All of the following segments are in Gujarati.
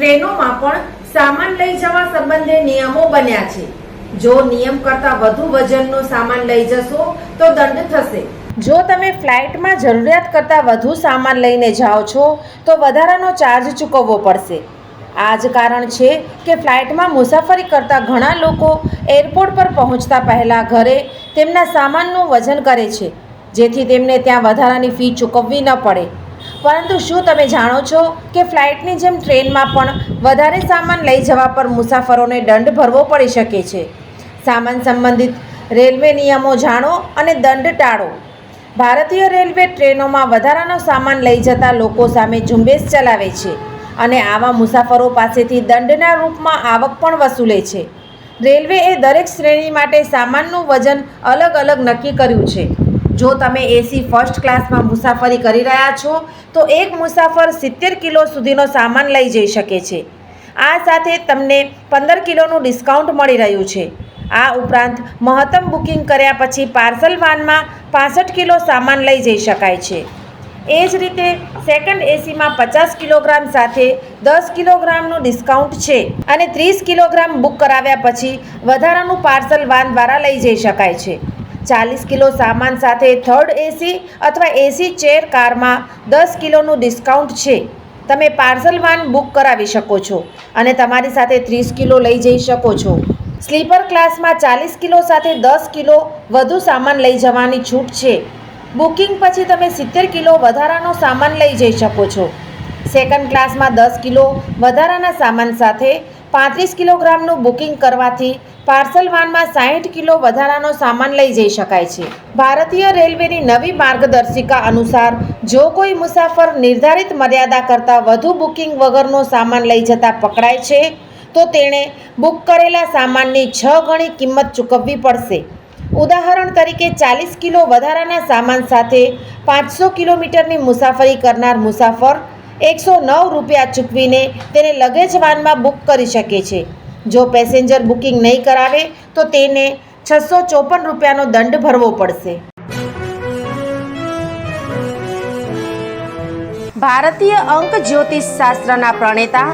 ટ્રેનોમાં પણ સામાન લઈ જવા સંબંધે નિયમો બન્યા છે. જો નિયમ કરતા વધુ વજનનો સામાન લઈ જશો, તો દંડ થશે. જો તમે ફ્લાઇટમાં જરૂરિયાત કરતાં વધુ સામાન લઈને જાઓ છો, તો વધારાનો ચાર્જ ચૂકવવો પડશે. આ જ કારણ છે કે ફ્લાઇટમાં મુસાફરી કરતા ઘણા લોકો એરપોર્ટ પર પહોંચતા પહેલાં ઘરે તેમના સામાનનું વજન કરે છે, જેથી તેમને ત્યાં વધારાની ફી ચૂકવવી ન પડે. પરંતુ શું તમે જાણો છો કે ફ્લાઇટની જેમ ટ્રેનમાં પણ વધારે સામાન લઈ જવા પર મુસાફરોને દંડ ભરવો પડી શકે છે? સામાન સંબંધિત રેલવે નિયમો જાણો અને દંડ ટાળો. ભારતીય રેલવે ટ્રેનોમાં વધારાનો સામાન લઈ જતા લોકો સામે ઝુંબેશ ચલાવે છે અને આવા મુસાફરો પાસેથી દંડના રૂપમાં આવક પણ વસૂલે છે. રેલવેએ દરેક શ્રેણી માટે સામાનનું વજન અલગ અલગ નક્કી કર્યું છે. જો તમે એસી ફર્સ્ટ ક્લાસમાં મુસાફરી કરી રહ્યા છો, તો એક મુસાફર સિત્તેર કિલો સુધીનો સામાન લઈ જઈ શકે છે. આ સાથે તમને પંદર કિલોનું ડિસ્કાઉન્ટ મળી રહ્યું છે. આ ઉપરાંત મહત્તમ બુકિંગ કર્યા પછી પાર્સલ વાનમાં પાસઠ કિલો સામાન લઈ જઈ શકાય છે. એ જ રીતે સેકન્ડ એસીમાં પચાસ કિલોગ્રામ સાથે દસ કિલોગ્રામનું ડિસ્કાઉન્ટ છે અને ત્રીસ કિલોગ્રામ બુક કરાવ્યા પછી વધારાનું પાર્સલ વાન દ્વારા લઈ જઈ શકાય છે. ચાલીસ કિલો સામાન સાથે થર્ડ એસી અથવા એસી ચેર કારમાં દસ કિલોનું ડિસ્કાઉન્ટ છે. તમે પાર્સલ વાન બુક કરાવી શકો છો અને તમારી સાથે ત્રીસ કિલો લઈ જઈ શકો છો. સ્લીપર ક્લાસમાં ચાલીસ કિલો સાથે દસ કિલો વધુ સામાન લઈ જવાની છૂટ છે. બુકિંગ પછી તમે સિત્તેર કિલો વધારાનો સામાન લઈ જઈ શકો છો. સેકન્ડ ક્લાસમાં દસ કિલો, વધારાના સામાન સાથે પાંત્રીસ કિલોગ્રામનું બુકિંગ કરવાથી પાર્સલ વાનમાં સાહીઠ કિલો વધારાનો સામાન લઈ જઈ શકાય છે. ભારતીય રેલવેની નવી માર્ગદર્શિકા અનુસાર જો કોઈ મુસાફર નિર્ધારિત મર્યાદા કરતાં વધુ બુકિંગ વગરનો સામાન લઈ જતા પકડાય છે, તો તેણે બુક કરેલા સામાનની છ ગણી કિંમત ચૂકવવી પડશે. ઉદાહરણ તરીકે ચાલીસ કિલો વધારાના સામાન સાથે પાંચસો કિલોમીટરની મુસાફરી કરનાર મુસાફર એકસો નવ રૂપિયા ચૂકવીને તેને લગેજ વાનમાં બુક કરી શકે છે. જો પેસેન્જર બુકિંગ નહીં કરાવે, તો તેને છસો ચોપન રૂપિયાનો દંડ ભરવો પડશે. ભારતીય અંક જ્યોતિષ શાસ્ત્રના પ્રણેતા,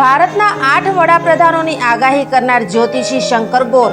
ભારતના આઠ વડાપ્રધાનોની આગાહી કરનાર જ્યોતિષી શંકર ગોર